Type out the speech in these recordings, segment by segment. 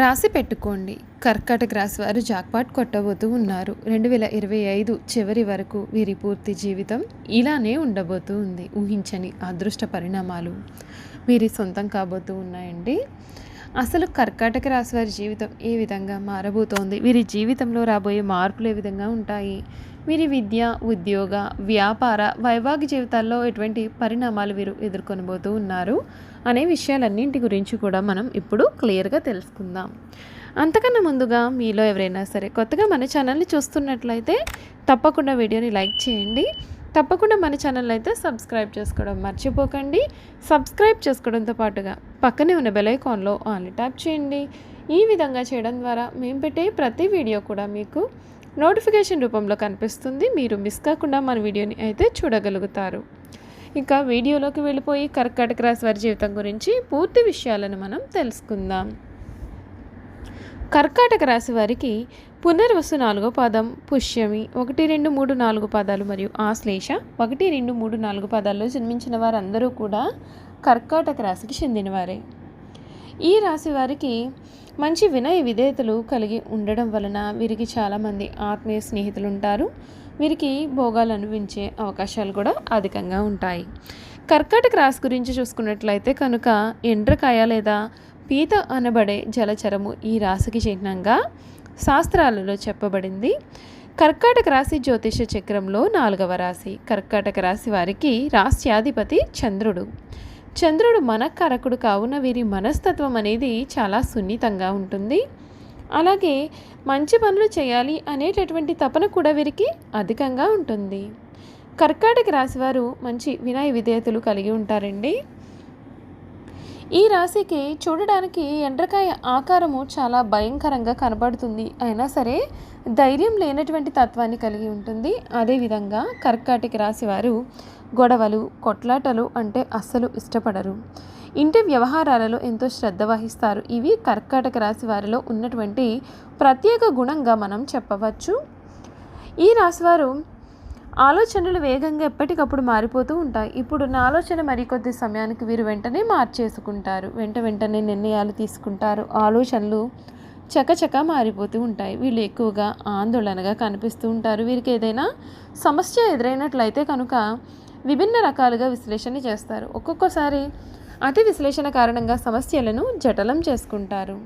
రాసి పెట్టుకోండి. కర్కాటక రాశి వారు జాక్పాట్ కొట్టబోతూ ఉన్నారు. రెండు వేల ఇరవై ఐదు చివరి వరకు వీరి పూర్తి జీవితం ఇలానే ఉండబోతూ ఉంది. ఊహించని అదృష్ట పరిణామాలు వీరి సొంతం కాబోతూ ఉన్నాయండి. అసలు కర్కాటక రాశి వారి జీవితం ఏ విధంగా మారబోతోంది? వీరి జీవితంలో రాబోయే మార్పులు ఏ విధంగా ఉంటాయి? వీరి విద్య ఉద్యోగ వ్యాపార వైవాహిక జీవితాల్లో ఎటువంటి పరిణామాలు వీరు ఎదుర్కొనబోతూ ఉన్నారు అనే విషయాలన్నింటి గురించి కూడా మనం ఇప్పుడు క్లియర్గా తెలుసుకుందాం. అంతకన్నా ముందుగా మీలో ఎవరైనా సరే కొత్తగా మన ఛానల్ని చూస్తున్నట్లయితే తప్పకుండా వీడియోని లైక్ చేయండి. తప్పకుండా మన ఛానల్ అయితే సబ్స్క్రైబ్ చేసుకోవడం మర్చిపోకండి. సబ్స్క్రైబ్ చేసుకోవడంతో పాటుగా పక్కనే ఉన్న బెల్ ఐకాన్లో ఆన్లీ ట్యాప్ చేయండి. ఈ విధంగా చేయడం ద్వారా మేము పెట్టే ప్రతి వీడియో కూడా మీకు నోటిఫికేషన్ రూపంలో కనిపిస్తుంది. మీరు మిస్ కాకుండా మన వీడియోని అయితే చూడగలుగుతారు. ఇంకా వీడియోలోకి వెళ్ళిపోయి కర్కాటక రాశి వారి జీవితం గురించి పూర్తి విషయాలను మనం తెలుసుకుందాం. కర్కాటక రాశి వారికి పునర్వసు నాలుగో పాదం పుష్యమి ఒకటి రెండు మూడు నాలుగు పాదాలు మరియు ఆశ్లేష ఒకటి రెండు మూడు నాలుగు పాదాల్లో జన్మించిన వారందరూ కూడా కర్కాటక రాశికి చెందినవారే. ఈ రాశి వారికి మంచి వినయ విధేయతలు కలిగి ఉండడం వలన వీరికి చాలామంది ఆత్మీయ స్నేహితులు ఉంటారు. వీరికి భోగాలు అనుభవించే అవకాశాలు కూడా అధికంగా ఉంటాయి. కర్కాటక రాశి గురించి చూసుకున్నట్లయితే కనుక ఎండ్రకాయ లేదా పీత అనబడే జలచరము ఈ రాశికి చిహ్నంగా శాస్త్రాలలో చెప్పబడింది. కర్కాటక రాశి జ్యోతిష చక్రంలో నాలుగవ రాశి. కర్కాటక రాశి వారికి రాశ్యాధిపతి చంద్రుడు. చంద్రుడు మనకరకుడు కావున వీరి మనస్తత్వం అనేది చాలా సున్నితంగా ఉంటుంది. అలాగే మంచి పనులు చేయాలి అనేటటువంటి తపన కూడా వీరికి అధికంగా ఉంటుంది. కర్కాటక రాశివారు మంచి వినయ విధేయతలు కలిగి ఉంటారండి. ఈ రాశికి చూడడానికి ఎండ్రకాయ ఆకారము చాలా భయంకరంగా కనబడుతుంది. అయినా సరే ధైర్యం లేనటువంటి తత్వాన్ని కలిగి ఉంటుంది. అదేవిధంగా కర్కాటక రాశి వారు గొడవలు కొట్లాటలు అంటే అస్సలు ఇష్టపడరు. ఇంటి వ్యవహారాలలో ఎంతో శ్రద్ధ వహిస్తారు. ఇవి కర్కాటక రాశి వారిలో ఉన్నటువంటి ప్రత్యేక గుణంగా మనం చెప్పవచ్చు. ఈ రాశివారు ఆలోచనలు వేగంగా ఎప్పటికప్పుడు మారిపోతూ ఉంటాయి. ఇప్పుడు నా ఆలోచన మరికొద్ది సమయానికి వీరు వెంటనే మార్చేసుకుంటారు. వెంట వెంటనే నిర్ణయాలు తీసుకుంటారు. ఆలోచనలు చకచక మారిపోతూ ఉంటాయి. వీళ్ళు ఎక్కువగా ఆందోళనగా కనిపిస్తూ ఉంటారు. వీరికి ఏదైనా సమస్య ఎదురైనట్లయితే కనుక విభిన్న రకాలుగా విశ్లేషణ చేస్తారు. ఒక్కొక్కసారి అతి విశ్లేషణ కారణంగా సమస్యలను జటలం చేసుకుంటారు.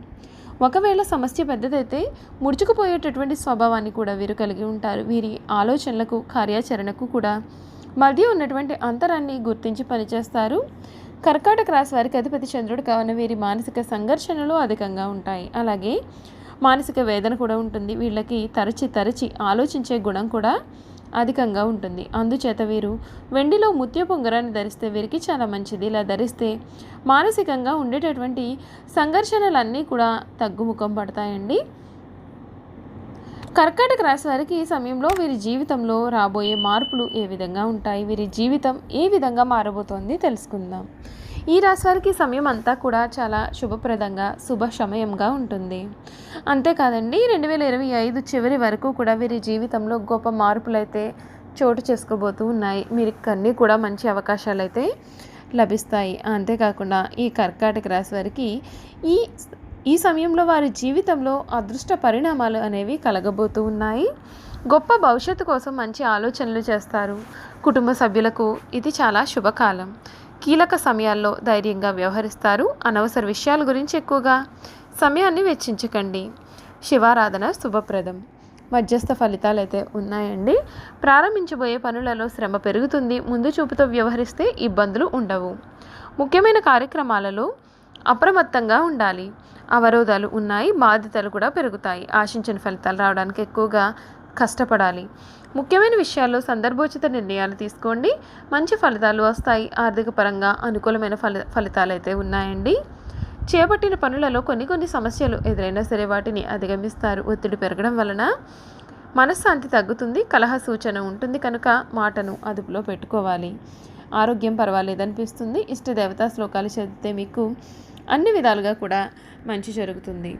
ఒకవేళ సమస్య పెద్దదైతే ముడుచుకుపోయేటటువంటి స్వభావాన్ని కూడా వీరు కలిగి ఉంటారు. వీరి ఆలోచనలకు కార్యాచరణకు కూడా మధ్య ఉన్నటువంటి అంతరాన్ని గుర్తించి పనిచేస్తారు. కర్కాటక రాశి వారికి అధిపతి చంద్రుడు కావున వీరి మానసిక సంఘర్షణలు అధికంగా ఉంటాయి. అలాగే మానసిక వేదన కూడా ఉంటుంది. వీళ్ళకి తరచి తరచి ఆలోచించే గుణం కూడా అధికంగా ఉంటుంది. అందుచేత వీరు వెండిలో ముత్యపు ఉంగరాన్ని ధరిస్తే వీరికి చాలా మంచిది. ఇలా ధరిస్తే మానసికంగా ఉండేటటువంటి సంఘర్షణలన్నీ కూడా తగ్గుముఖం పడతాయండి. కర్కాటక రాశి వారికి ఈ సమయంలో వీరి జీవితంలో రాబోయే మార్పులు ఏ విధంగా ఉంటాయి? వీరి జీవితం ఏ విధంగా మారబోతోంది? తెలుసుకుందాం. ఈ రాశి వారికి సమయం అంతా కూడా చాలా శుభప్రదంగా శుభ సమయంగా ఉంటుంది. అంతేకాదండి రెండు వేల ఇరవై ఐదు చివరి వరకు కూడా వీరి జీవితంలో గొప్ప మార్పులు అయితే చోటు చేసుకోబోతూ ఉన్నాయి. మీరు అన్నీ కూడా మంచి అవకాశాలు అయితే లభిస్తాయి. అంతేకాకుండా ఈ కర్కాటక రాశి వారికి ఈ ఈ సమయంలో వారి జీవితంలో అదృష్ట పరిణామాలు అనేవి కలగబోతూ ఉన్నాయి. గొప్ప భవిష్యత్తు కోసం మంచి ఆలోచనలు చేస్తారు. కుటుంబ సభ్యులకు ఇది చాలా శుభకాలం. కీలక సమయాల్లో ధైర్యంగా వ్యవహరిస్తారు. అనవసర విషయాల గురించి ఎక్కువగా సమయాన్ని వెచ్చించకండి. శివారాధన శుభప్రదం. మధ్యస్థ ఫలితాలు అయితే ఉన్నాయండి. ప్రారంభించబోయే పనులలో శ్రమ పెరుగుతుంది. ముందు చూపుతో వ్యవహరిస్తే ఇబ్బందులు ఉండవు. ముఖ్యమైన కార్యక్రమాలలో అప్రమత్తంగా ఉండాలి. అవరోధాలు ఉన్నాయి. బాధ్యతలు కూడా పెరుగుతాయి. ఆశించిన ఫలితాలు రావడానికి ఎక్కువగా కష్టపడాలి. ముఖ్యమైన విషయాల్లో సందర్భోచిత నిర్ణయాలు తీసుకోండి. మంచి ఫలితాలు వస్తాయి. ఆర్థిక పరంగా అనుకూలమైన ఫలి ఫలితాలు అయితే ఉన్నాయండి. చేపట్టిన పనులలో కొన్ని కొన్ని సమస్యలు ఎదురైనా సరే వాటిని అధిగమిస్తారు. ఒత్తిడి పెరగడం వలన మనశ్శాంతి తగ్గుతుంది. కలహ సూచన ఉంటుంది కనుక మాటను అదుపులో పెట్టుకోవాలి. ఆరోగ్యం పర్వాలేదనిపిస్తుంది. ఇష్ట దేవతా శ్లోకాలు చదివితే మీకు అన్ని విధాలుగా కూడా మంచి జరుగుతుంది.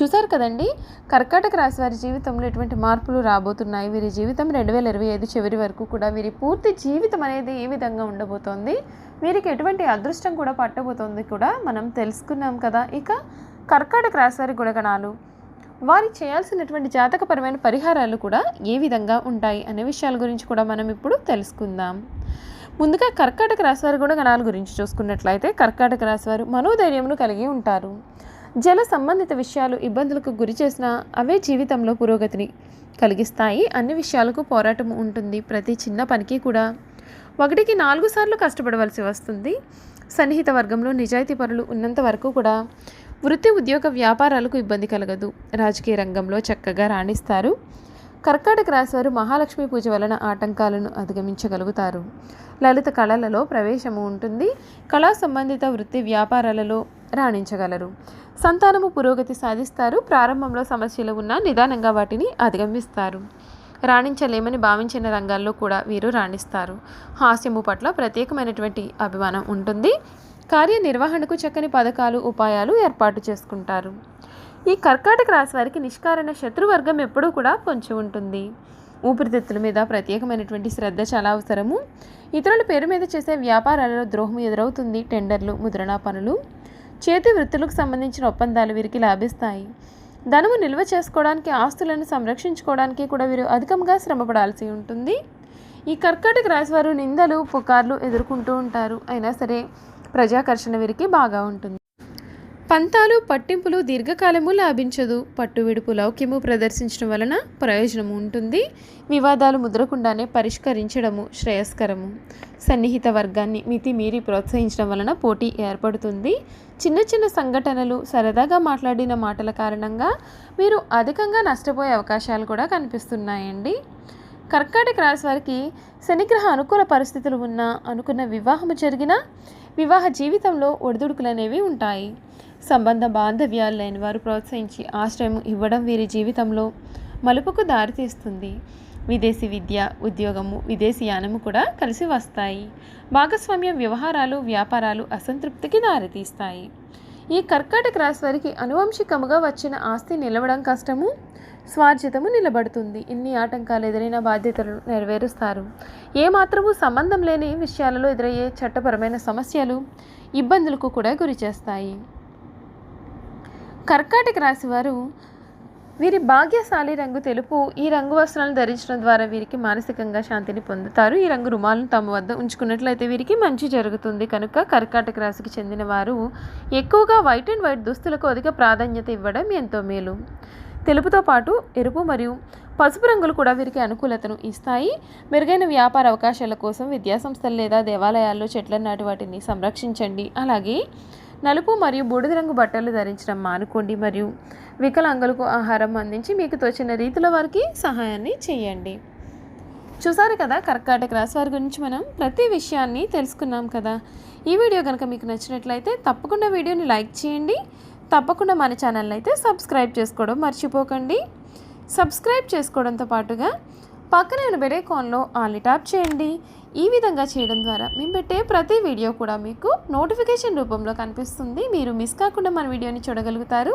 చూసారు కదండి? కర్కాటక రాశి వారి జీవితంలో ఎటువంటి మార్పులు రాబోతున్నాయి? వీరి జీవితం రెండు వేల ఇరవై ఐదు చివరి వరకు కూడా వీరి పూర్తి జీవితం అనేది ఏ విధంగా ఉండబోతోంది? వీరికి ఎటువంటి అదృష్టం కూడా పట్టబోతోంది కూడా మనం తెలుసుకున్నాం కదా. ఇక కర్కాటక రాశి వారి గుణగణాలు. వారి చేయాల్సినటువంటి జాతకపరమైన పరిహారాలు కూడా ఏ విధంగా ఉంటాయి అనే విషయాల గురించి కూడా మనం ఇప్పుడు తెలుసుకుందాం. ముందుగా కర్కాటక రాశివారి గుణగణాల గురించి చూసుకున్నట్లయితే కర్కాటక రాశివారు మనోధైర్యమును కలిగి ఉంటారు. జల సంబంధిత విషయాలు ఇబ్బందులకు గురి చేసినా అవే జీవితంలో పురోగతిని కలిగిస్తాయి. అన్ని విషయాలకు పోరాటం ఉంటుంది. ప్రతి చిన్న పనికి కూడా. ఒకటికి నాలుగు సార్లు కష్టపడవలసి వస్తుంది. సన్నిహిత వర్గంలో నిజాయితీ పరులు ఉన్నంత వరకు కూడా వృత్తి ఉద్యోగ వ్యాపారాలకు ఇబ్బంది కలగదు. రాజకీయ రంగంలో చక్కగా రాణిస్తారు. కర్కాటక రాశివారు మహాలక్ష్మి పూజ వలన ఆటంకాలను అధిగమించగలుగుతారు. లలిత కళలలో ప్రవేశము ఉంటుంది. కళా సంబంధిత వృత్తి వ్యాపారాలలో రాణించగలరు. సంతానము పురోగతి సాధిస్తారు. ప్రారంభంలో సమస్యలు ఉన్నా నిదానంగా వాటిని అధిగమిస్తారు. రాణించలేమని భావించిన రంగాల్లో కూడా వీరు రాణిస్తారు. హాస్యము పట్ల ప్రత్యేకమైనటువంటి అభిమానం ఉంటుంది. కార్యనిర్వహణకు చక్కని పథకాలు ఉపాయాలు ఏర్పాటు చేసుకుంటారు. ఈ కర్కాటక రాశి వారికి నిష్కారణ శత్రువర్గం ఎప్పుడూ కూడా పొంచి ఉంటుంది. ఊపిరితిత్తుల మీద ప్రత్యేకమైనటువంటి శ్రద్ధ చాలా అవసరము. ఇతరుల పేరు మీద చేసే వ్యాపారాలలో ద్రోహం ఎదురవుతుంది. టెండర్లు ముద్రణా పనులు చేతి వృత్తులకు సంబంధించిన ఒప్పందాలు వీరికి లాభిస్తాయి. ధనము నిల్వ చేసుకోవడానికి ఆస్తులను సంరక్షించుకోవడానికి కూడా వీరు అధికంగా శ్రమపడాల్సి ఉంటుంది. ఈ కర్కాటక రాశి వారు నిందలు పుకార్లు ఎదుర్కొంటూ ఉంటారు. అయినా సరే ప్రజాకర్షణ వీరికి బాగా ఉంటుంది. పంతాలు పట్టింపులు దీర్ఘకాలము లాభించదు. పట్టు విడుపు లౌక్యము ప్రదర్శించడం వలన ప్రయోజనం ఉంటుంది. వివాదాలు ముద్రకుండానే పరిష్కరించడము శ్రేయస్కరము. సన్నిహిత వర్గాన్ని మితి మీరి ప్రోత్సహించడం వలన పోటీ ఏర్పడుతుంది. చిన్న చిన్న సంఘటనలు సరదాగా మాట్లాడిన మాటల కారణంగా మీరు అధికంగా నష్టపోయే అవకాశాలు కూడా కనిపిస్తున్నాయండి. కర్కాటక రాశి వారికి శనిగ్రహ అనుకూల పరిస్థితులు ఉన్నా అనుకున్న వివాహము జరిగినా వివాహ జీవితంలో ఒడిదుడుకులనేవి ఉంటాయి. సంబంధ బాంధవ్యాలు లేని వారు ప్రోత్సహించి ఆశ్రయం ఇవ్వడం వీరి జీవితంలో మలుపుకు దారితీస్తుంది విదేశీ విద్య ఉద్యోగము విదేశీ యానము కూడా కలిసి వస్తాయి. భాగస్వామ్య వ్యవహారాలు వ్యాపారాలు అసంతృప్తికి దారితీస్తాయి. ఈ కర్కాటక రాశి వారికి అనువంశికముగా వచ్చిన ఆస్తి నిలవడం కష్టము స్వార్జితము నిలబడుతుంది. ఇన్ని ఆటంకాలు ఎదురైన బాధ్యతలు నెరవేరుస్తారు. ఏమాత్రము సంబంధం లేని విషయాలలో ఎదురయ్యే చట్టపరమైన సమస్యలు ఇబ్బందులకు కూడా గురి చేస్తాయి. కర్కాటక రాశి వీరి భాగ్యశాలి రంగు తెలుపు ఈ రంగు వస్త్రాలను ధరించడం ద్వారా వీరికి మానసికంగా శాంతిని పొందుతారు. ఈ రంగు రుమాలను తమ వద్ద ఉంచుకున్నట్లయితే వీరికి మంచి జరుగుతుంది. కనుక కర్కాటక రాశికి చెందిన వారు ఎక్కువగా వైట్ అండ్ వైట్ దుస్తులకు అధిక ప్రాధాన్యత ఇవ్వడం ఎంతో మేలు. తెలుపుతో పాటు ఎరుపు మరియు పసుపు రంగులు కూడా వీరికి అనుకూలతను ఇస్తాయి. మెరుగైన వ్యాపార అవకాశాల కోసం విద్యాసంస్థలు లేదా దేవాలయాల్లో చెట్లను నాటి వాటిని సంరక్షించండి. అలాగే నలుపు మరియు బూడిద రంగు బట్టలు ధరించడం మానుకోండి. మరియు వికలాంగులకు ఆహారం అందించి మీకు తోచిన రీతిలో వారికి సహాయాన్ని చేయండి. చూసారు కదా కర్కాటక రాశి వారి గురించి మనం ప్రతి విషయాన్ని తెలుసుకున్నాం కదా. ఈ వీడియో కనుక మీకు నచ్చినట్లయితే తప్పకుండా వీడియోని లైక్ చేయండి. తప్పకుండా మన ఛానల్ అయితే సబ్స్క్రైబ్ చేసుకోవడం మర్చిపోకండి. సబ్స్క్రైబ్ చేసుకోవడంతో పాటుగా పక్కనే ఉన్న బెల్ ఐకాన్లో ఆల్ని ట్యాప్ చేయండి. ఈ విధంగా చేయడం ద్వారా మేము పెట్టే ప్రతి వీడియో కూడా మీకు నోటిఫికేషన్ రూపంలో కనిపిస్తుంది. మీరు మిస్ కాకుండా మన వీడియోని చూడగలుగుతారు.